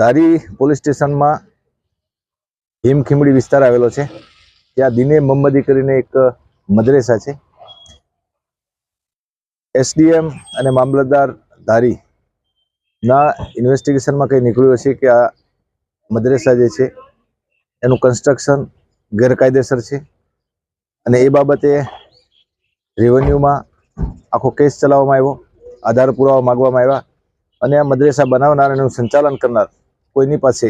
ધારી police સ્ટેશનમાં હિમખીમડી વિસ્તાર આવેલો છે. ત્યાં દિને મોહમ્મદી કરીને એક મદ્રેસા છે. એસડીએમ અને મામલતદાર ધારી ના ઇન્વેસ્ટિગેશનમાં કંઈ નીકળ્યું છે કે આ મદ્રેસા જે છે, એનું કન્સ્ટ્રક્શન ગેરકાયદેસર છે અને એ બાબતે રેવન્યુમાં આખો કેસ ચલાવવામાં આવ્યો, આધાર પુરાવા માગવામાં આવ્યા અને આ મદ્રેસા બનાવનાર એનું સંચાલન કરનાર કોઈની પાસે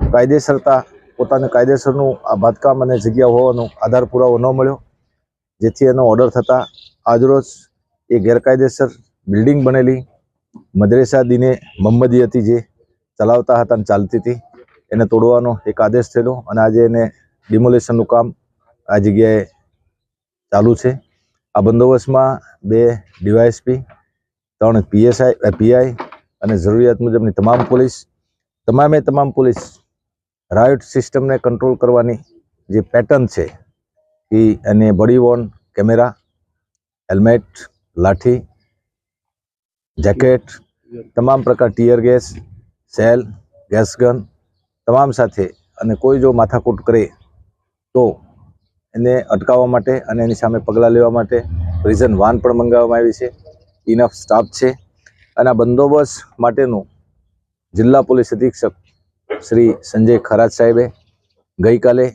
કાયદેસરતા પોતાને કાયદેસરનું આ બાંધકામ અને જગ્યા હોવાનો આધાર પુરાવો ન મળ્યો, જેથી એનો ઓર્ડર થતાં આજરોજ એ ગેરકાયદેસર બિલ્ડિંગ બનેલી મદ્રેસા દિને મોહમ્મદી હતી જે ચલાવતા હતા અને ચાલતી હતી. એને તોડવાનો એક આદેશ થયેલો અને આજે એને ડિમોલેશનનું કામ આ જગ્યાએ ચાલુ છે. આ બંદોબસ્તમાં બે ડીવાયએસપી, ત્રણ પીએસઆઈ, પીઆઈ અને જરૂરિયાત મુજબની તમામ પોલીસ, તમામે તમામ પોલીસ રાયોટ સિસ્ટમને કંટ્રોલ કરવાની જે પેટર્ન છે, એ અને body camera helmet lathi jacket તમામ પ્રકાર tear gas shell gas gun તમામ સાથે અને કોઈ જો માથાકૂટ કરે તો એને અટકાવવા માટે અને એની સામે પગલાં લેવા માટે પ્રિઝન વાન પણ મંગાવવામાં આવી છે. ઇનફ સ્ટાફ છે. અને બંદોબસ્ત માટેનું જિલ્લા પોલીસ અધિક્ષક શ્રી સંજય ખરાજ સાહેબે ગઈકાલે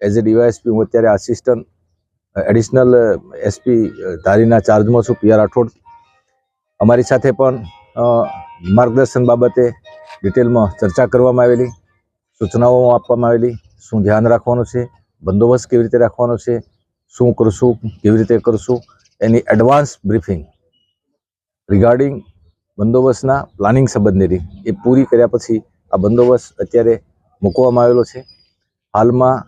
એઝ એ ડીવાયએસપી હું અત્યારે આસિસ્ટન્ટ એડિશનલ એસપી ધારીના ચાર્જમાં છું પીઆર રાઠોડ. અમારી સાથે પણ માર્ગદર્શન બાબતે ડિટેલમાં ચર્ચા કરવામાં આવેલી, સૂચનાઓ આપવામાં આવેલી, શું ધ્યાન રાખવાનું છે, બંદોબસ્ત કેવી રીતે રાખવાનો છે, શું કરશું, કેવી રીતે કરશું, એની એડવાન્સ બ્રીફિંગ રિગાર્ડિંગ બંદોબસ્તના પ્લાનિંગ સંબંધેની એ પૂરી કર્યા પછી આ બંદોબસ્ત અત્યારે મૂકવામાં આવેલો છે. હાલમાં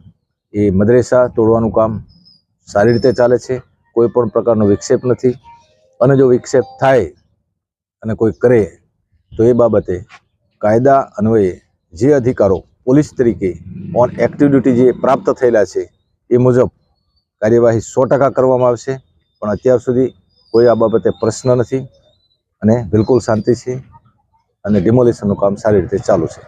એ મદ્રેસા તોડવાનું કામ સારી રીતે ચાલે છે. કોઈ પણ પ્રકારનો વિક્ષેપ નથી. અને જો વિક્ષેપ થાય અને કોઈ કરે તો એ બાબતે કાયદા અન્વયે જે અધિકારો પોલીસ તરીકે ઓન એક્ટિવ ડ્યુટી જે પ્રાપ્ત થયેલા છે એ મુજબ કાર્યવાહી સો ટકા કરવામાં આવશે. પણ અત્યાર સુધી કોઈ આ બાબતે પ્રશ્ન નથી. અને બિલકુલ શાંતિ છે અને ડિમોલિશનનું કામ સારી રીતે ચાલુ છે.